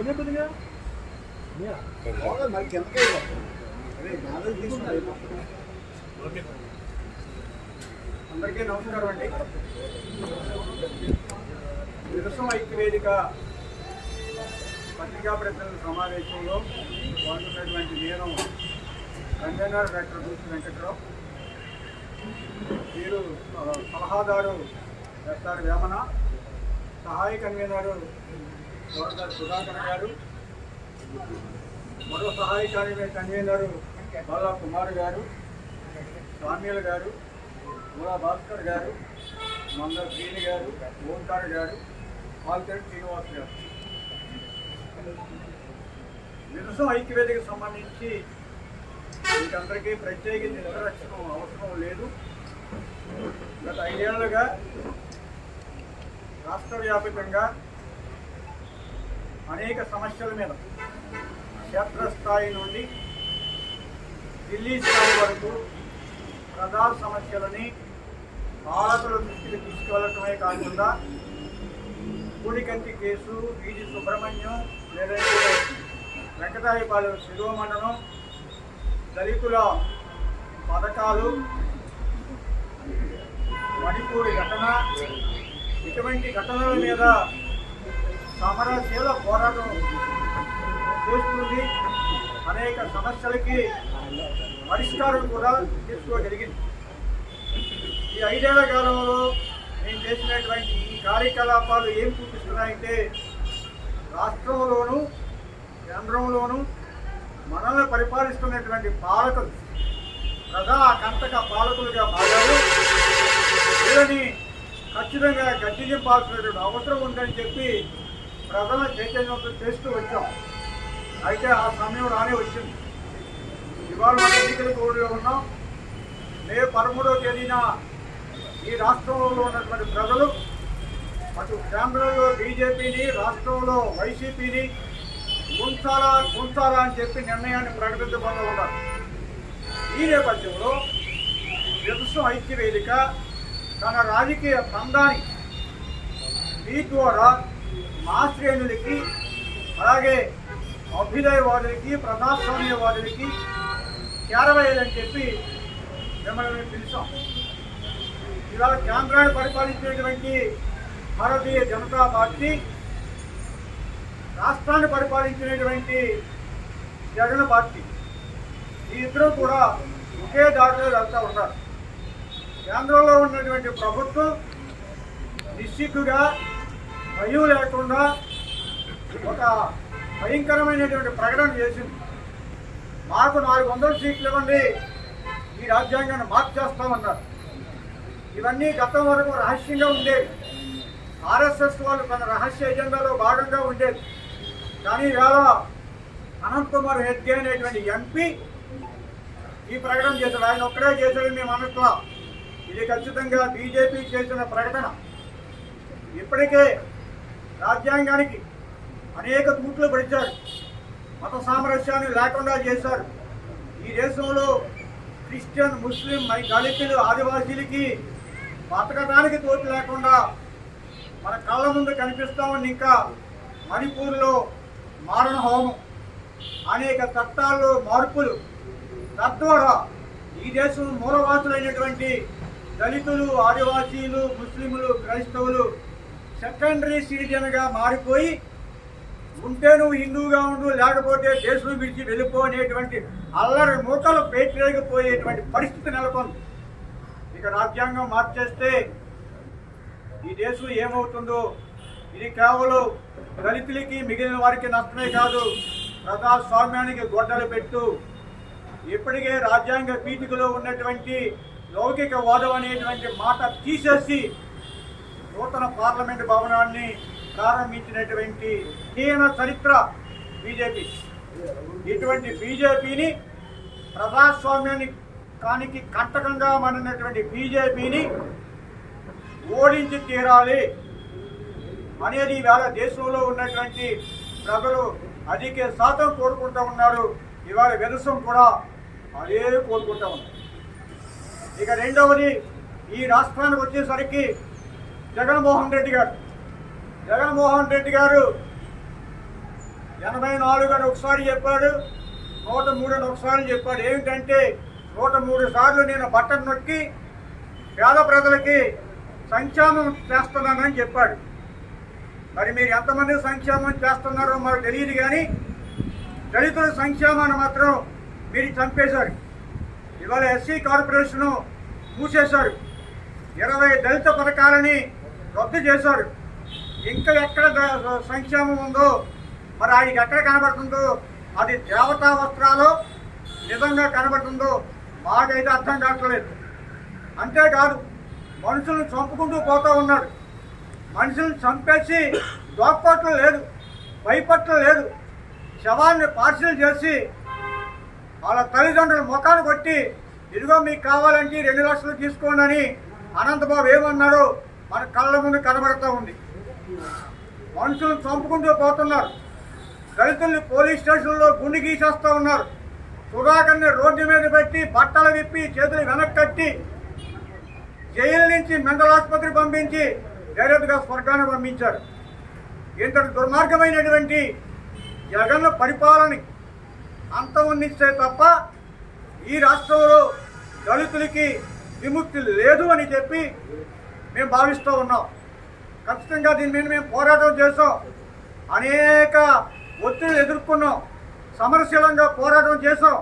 కొద్దిగా మరి తీసుకున్నారు అందరికీ నమస్కారం అండి. విరసం ఐక్యవేదిక పత్రికా ప్రతినిధుల సమావేశంలో పాల్గొన్నటువంటి నేను కన్వీనర్ డాక్టర్ దూసి వెంకట్రావు. వీరు ఆ, సలహాదారు ఎస్ఆర్ వేమన సహాయ కన్వీనరు గవర్నర్ సుధాకర్ గారు మరో సహాయ కన్వీ- కన్వీనరు బాలా కుమార్ గారు స్వామ్యులు గారు మూలా భాస్కర్ గారు మందర శ్రీని గారు ఓంకార్ గారు పాల్తేడు శ్రీనివాస్ గారు. నిరసన ఐక్యవేదికి సంబంధించి వీటందరికీ ప్రత్యేకించి ఇంట్రడక్షన్ అవసరం లేదు. గత ఐదేళ్ళుగా రాష్ట్ర వ్యాపకంగా అనేక సమస్యల మీద క్షేత్రస్థాయి నుండి ఢిల్లీ స్థాయి వరకు ప్రజా సమస్యలని పాలకుల దృష్టికి తీసుకువెళ్ళటమే కాకుండా కూడికంటి కేసు వీజి సుబ్రహ్మణ్యం లేదంటే వెంకటాయపాలెం శిరోమండలం దళితుల పథకాలు మణిపూరి ఘటన ఇటువంటి ఘటనల మీద సమరశీల పోరాటం చేస్తుంది. అనేక సమస్యలకి పరిష్కారం కూడా తీసుకోగలిగింది. ఈ ఐదేళ్ళ కాలంలో నేను చేసినటువంటి ఈ కార్యకలాపాలు ఏం చూపిస్తున్నాయంటే రాష్ట్రంలోనూ కేంద్రంలోనూ మనల్ని పరిపాలిస్తున్నటువంటి పాలకులు ప్రజా కంటక పాలకులుగా మారారు. వీళ్ళని ఖచ్చితంగా గట్టింపాల్సినటువంటి అవసరం ఉందని చెప్పి ప్రజల చైతన్యంతో చేస్తూ వచ్చాం. అయితే ఆ సమయం రానే వచ్చింది. ఇవాళ మన ఎన్నికల కోడ్లో ఉన్నాం. మే పదమూడవ తేదీన ఈ రాష్ట్రంలో ఉన్నటువంటి ప్రజలు అటు కేంద్రంలో బీజేపీని రాష్ట్రంలో వైసీపీని ఉంచాలా ఉంచాలా అని చెప్పి నిర్ణయాన్ని ప్రకటించబోతూ ఉన్నారు. ఈ నేపథ్యంలో విశ్వ ఐక్య వేదిక తన రాజకీయ పందాన్ని మీ ద్వారా మా శ్రేణులకి అలాగే అభ్యుదయవాదులకి ప్రజాస్వామ్యవాదులకి చేరవేయాలని చెప్పి మిమ్మల్ని పిలిచాం. ఇవాళ కేంద్రాన్ని పరిపాలించేటువంటి భారతీయ జనతా పార్టీ రాష్ట్రాన్ని పరిపాలించినటువంటి జగన్ పార్టీ ఈ ఇద్దరు కూడా ఒకే దారిలో వెళ్తూ ఉన్నారు. కేంద్రంలో ఉన్నటువంటి ప్రభుత్వం నిశ్చిగ్గుగా భయం లేకుండా ఒక భయంకరమైనటువంటి ప్రకటన చేసింది. మాకు నాలుగు వందల సీట్లు ఇవ్వండి ఈ రాజ్యాంగాన్ని మార్చేస్తామన్నారు ఇవన్నీ గతం వరకు రహస్యంగా ఉండేవి. ఆర్ఎస్ఎస్ వాళ్ళు తన రహస్య ఎజెండాలో భాగంగా ఉండేది కానీ ఇవాళ అనంత్ కుమార్ హెడ్గే అనేటువంటి ఎంపీ ఈ ప్రకటన చేశాడు. ఆయన ఒక్కడే చేశాడు మేము అనట్లా ఇది ఖచ్చితంగా బీజేపీ చేసిన ప్రకటన. ఇప్పటికే రాజ్యాంగానికి అనేక తూట్లు పడిచారు. మత సామరస్యాన్ని లేకుండా చేశారు. ఈ దేశంలో క్రిస్టియన్ ముస్లిం మై దళితులు ఆదివాసీలకి బతకడానికి తోటి లేకుండా మన కళ్ళ ముందు కనిపిస్తామని ఇంకా మణిపూర్లో మారణ హోమం. అనేక చట్టాల్లో మార్పులు తద్వారా ఈ దేశం మూలవాసులైనటువంటి దళితులు ఆదివాసీలు ముస్లింలు క్రైస్తవులు సెకండరీ సిటిజన్గా మారిపోయి ఉంటే నువ్వు హిందువుగా ఉండు లేకపోతే దేశం విడిచి వెళ్ళిపో అనేటువంటి అల్లరి మూటలు పేటరేగిపోయేటువంటి పరిస్థితి నెలకొంది. ఇక రాజ్యాంగం మార్చేస్తే ఈ దేశం ఏమవుతుందో? ఇది కేవలం దళితులకి మిగిలిన వారికి నష్టమే కాదు ప్రజాస్వామ్యానికి గొడ్డలు పెట్టు. ఇప్పటికే రాజ్యాంగ పీఠికలో ఉన్నటువంటి లౌకిక వాదం అనేటువంటి మాట తీసేసి నూతన పార్లమెంట్ భవనాన్ని ప్రారంభించినటువంటి హీన చరిత్ర బీజేపీ. ఇటువంటి బీజేపీని ప్రజాస్వామ్యాన్ని కానికి కంటకంగా మారినటువంటి బీజేపీని ఓడించి తీరాలి అనేది ఇవాళ దేశంలో ఉన్నటువంటి ప్రజలు అధిక శాతం కోరుకుంటూ ఉన్నారు. ఇవాళ వెరసం కూడా అదే కోరుకుంటూ ఉన్నారు. ఇక రెండవది ఈ రాష్ట్రానికి వచ్చేసరికి జగన్మోహన్ రెడ్డి గారు. జగన్మోహన్ రెడ్డి గారు ఎనభై నాలుగు అని ఒకసారి చెప్పాడు నూట మూడు అని ఒకసారి చెప్పాడు. ఏమిటంటే నూట మూడు సార్లు నేను బట్టను నొక్కి పేద ప్రజలకి సంక్షేమం చేస్తున్నానని చెప్పాడు. మరి మీరు ఎంతమంది సంక్షేమం చేస్తున్నారో మాకు తెలియదు కానీ దళితుల సంక్షేమాన్ని మాత్రం మీరు చంపేశారు. ఇవాళ ఎస్సీ కార్పొరేషను మూసేశారు. ఇరవై దళిత పథకాలని రద్దు చేశారు. ఇంకా ఎక్కడ సంక్షేమం ఉందో మరి ఆయనకి ఎక్కడ కనబడుతుందో అది దేవతా వస్త్రాలు నిజంగా కనబడుతుందో మాకైతే అర్థం కావట్లేదు. అంతేకాదు మనుషులను చంపుకుంటూ పోతూ ఉన్నాడు. మనుషులను చంపేసి దోక్కోట్లు లేదు భయపట్టం లేదు. శవాన్ని పార్సిల్ చేసి వాళ్ళ తల్లిదండ్రుల ముఖాన్ని కొట్టి ఇదిగో మీకు కావాలంటే రెండు లక్షలు తీసుకోండి అని అనంతబాబు ఏమన్నాడో మన కళ్ళ ముందు కనబడుతూ ఉంది. మనుషులను చంపుకుంటూ పోతున్నారు. దళితుల్ని పోలీస్ స్టేషన్లో గుండె గీసేస్తూ ఉన్నారు. సుధాకర్ని రోడ్డు మీద పెట్టి బట్టలు విప్పి చేతులు వెనక్కి కట్టి జైలు నుంచి మెంటల్ ఆసుపత్రి పంపించి డైరెక్ట్గా స్వర్గాన్ని పంపించారు. ఇంతటి దుర్మార్గమైనటువంటి జగన్ పరిపాలన అంతమొందిస్తే తప్ప ఈ రాష్ట్రంలో దళితులకి విముక్తి లేదు అని చెప్పి మేము భావిస్తూ ఉన్నాం. ఖచ్చితంగా దీని మీద మేము పోరాటం చేసాం అనేక ఒత్తిడి ఎదుర్కొన్నాం. సమరశీలంగా పోరాటం చేసాం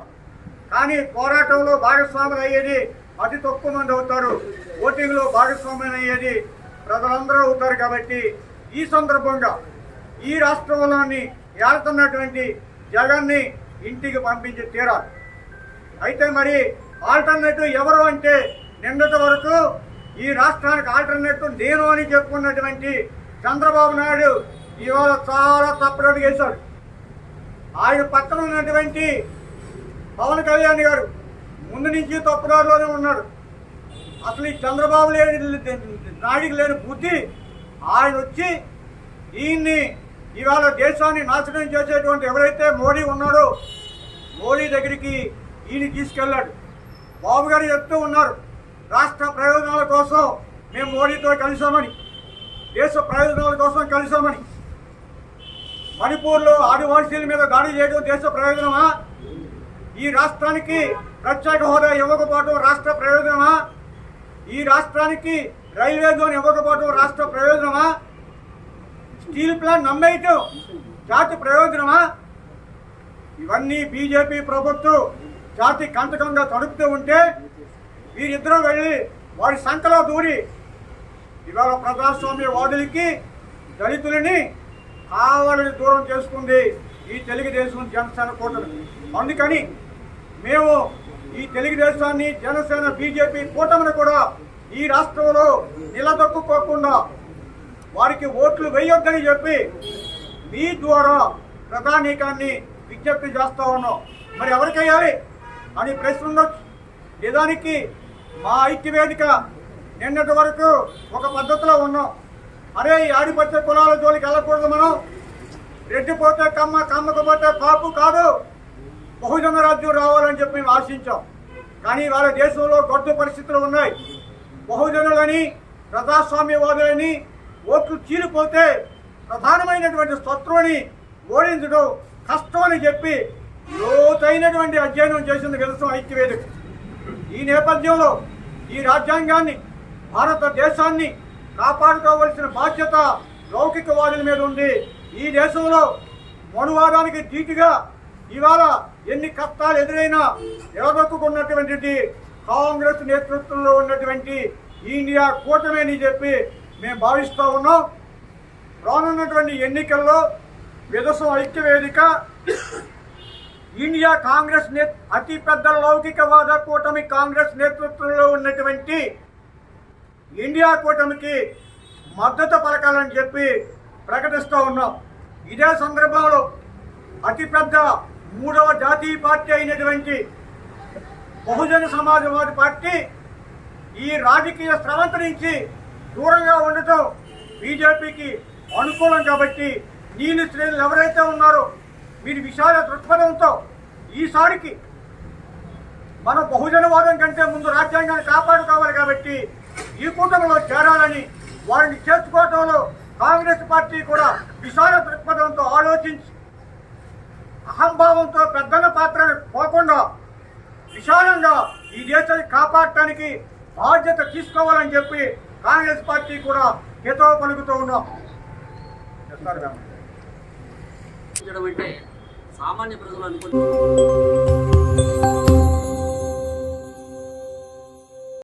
కానీ పోరాటంలో భాగస్వాములు అయ్యేది అతి తక్కువ మంది అవుతారు. ఓటింగ్లో భాగస్వామ్యం అయ్యేది ప్రజలందరూ అవుతారు కాబట్టి ఈ సందర్భంగా ఈ రాష్ట్రంలోని ఏళ్తున్నటువంటి జగన్ని ఇంటికి పంపించి తీరాలి. అయితే మరి ఆల్టర్నేటివ్ ఎవరు అంటే నిన్నటి వరకు ఈ రాష్ట్రానికి ఆల్టర్నేటివ్ నేను అని చెప్పుకున్నటువంటి చంద్రబాబు నాయుడు ఇవాళ చాలా తప్పుడు చేశాడు. ఆయన పక్కన ఉన్నటువంటి పవన్ కళ్యాణ్ గారు ముందు నుంచి తప్పుదారిలోనే ఉన్నాడు. అసలు ఈ చంద్రబాబు లేని నాయుడికి లేని బుద్ధి ఆయన వచ్చి ఈయన్ని ఇవాళ దేశాన్ని నాశనం చేసేటువంటి ఎవరైతే మోడీ ఉన్నాడో మోడీ దగ్గరికి ఈయన తీసుకెళ్ళాడు. బాబు గారు చెప్తూ ఉన్నారు. రాష్ట్ర ప్రయోజనాల కోసం మేము మోడీతో కలిసామని దేశ ప్రయోజనాల కోసం కలిసామని. మణిపూర్లో ఆదివాసీల మీద దాడి చేయడం దేశ ప్రయోజనమా? ఈ రాష్ట్రానికి ప్రత్యేక హోదా ఇవ్వకపోవడం రాష్ట్ర ప్రయోజనమా? ఈ రాష్ట్రానికి రైల్వే జోన్ ఇవ్వకపోవడం రాష్ట్ర ప్రయోజనమా? స్టీల్ ప్లాంట్ నమ్మేయటం జాతి ప్రయోజనమా? ఇవన్నీ బీజేపీ ప్రభుత్వం జాతి కంటకంగా తడుపుతూ ఉంటే వీరిద్దరూ వెళ్ళి వారి సంఖలో దూరి ఇవాళ ప్రజాస్వామ్య వాదులకి దళితులని కావాలని దూరం చేసుకుంది ఈ తెలుగుదేశం జనసేన కూటమి. అందుకని మేము ఈ తెలుగుదేశాన్ని జనసేన బీజేపీ కూటమిని కూడా ఈ రాష్ట్రంలో నిలదొక్కుకోకుండా వారికి ఓట్లు వేయొద్దని చెప్పి మీ ద్వారా ప్రధానికాన్ని విజ్ఞప్తి చేస్తా ఉన్నాం. మరి ఎవరికి వేయాలి? అని ప్రశ్న నిజానికి మా ఐక్యవేదిక నిన్నటి వరకు ఒక పద్ధతిలో ఉన్నాం. అరే ఈ కులాల జోలికి వెళ్ళకూడదు మనం. రెడ్డి పోతే కమ్మ కమ్మకు పోతే కాపు కాదు. బహుజన రాజ్యం రావాలని చెప్పి మేము ఆశించాం. కానీ వాళ్ళ దేశంలో గడ్డు పరిస్థితులు ఉన్నాయి. బహుజనులని ప్రజాస్వామ్యవాదులని ఓట్లు చీలిపోతే ప్రధానమైనటువంటి శత్రువుని ఓడించడం కష్టం అని చెప్పి లోతైనటువంటి అధ్యయనం చేసింది విలసం ఐక్యవేదిక. ఈ నేపథ్యంలో ఈ రాజ్యాంగాన్ని భారతదేశాన్ని కాపాడుకోవలసిన బాధ్యత లౌకికవాదుల మీద ఉంది. ఈ దేశంలో మనువాదానికి ధీటుగా ఇవాళ ఎన్ని కష్టాలు ఎదురైనా నిలదొక్కున్నటువంటి కాంగ్రెస్ నేతృత్వంలో ఉన్నటువంటి ఇండియా కూటమి అని చెప్పి మేము భావిస్తూ ఉన్నాం. రానున్నటువంటి ఎన్నికల్లో విదసం ఐక్య వేదిక ఇండియా కాంగ్రెస్ నే అతి పెద్ద లౌకికవాద కూటమి కాంగ్రెస్ నేతృత్వంలో ఉన్నటువంటి ఇండియా కూటమికి మద్దతు పలకాలని చెప్పి ప్రకటిస్తూ ఉన్నాం. ఇదే సందర్భంలో అతిపెద్ద మూడవ జాతీయ పార్టీ అయినటువంటి బహుజన సమాజవాది పార్టీ ఈ రాజకీయ స్రవంత నుంచి దూరంగా ఉండటం బీజేపీకి అనుకూలం కాబట్టి నీళ్ళు శ్రేణులు ఎవరైతే ఉన్నారో మీరు విశాల దృక్పథంతో ఈసారికి మన బహుజనవాదం కంటే ముందు రాజ్యాంగాన్ని కాపాడుకోవాలి కాబట్టి ఈ కూటమిలో చేరాలని వారిని చేర్చుకోవడంలో కాంగ్రెస్ పార్టీ కూడా విశాల దృక్పథంతో ఆలోచించి అహంభావంతో పెద్దల పాత్ర పోకుండా విశాలంగా ఈ దేశాన్ని కాపాడటానికి బాధ్యత తీసుకోవాలని చెప్పి కాంగ్రెస్ పార్టీ కూడా హితవ పలుకుతూ ఉన్నాం. చెప్తారు సామాన్య ప్రజలు అనుకుంటున్నారు.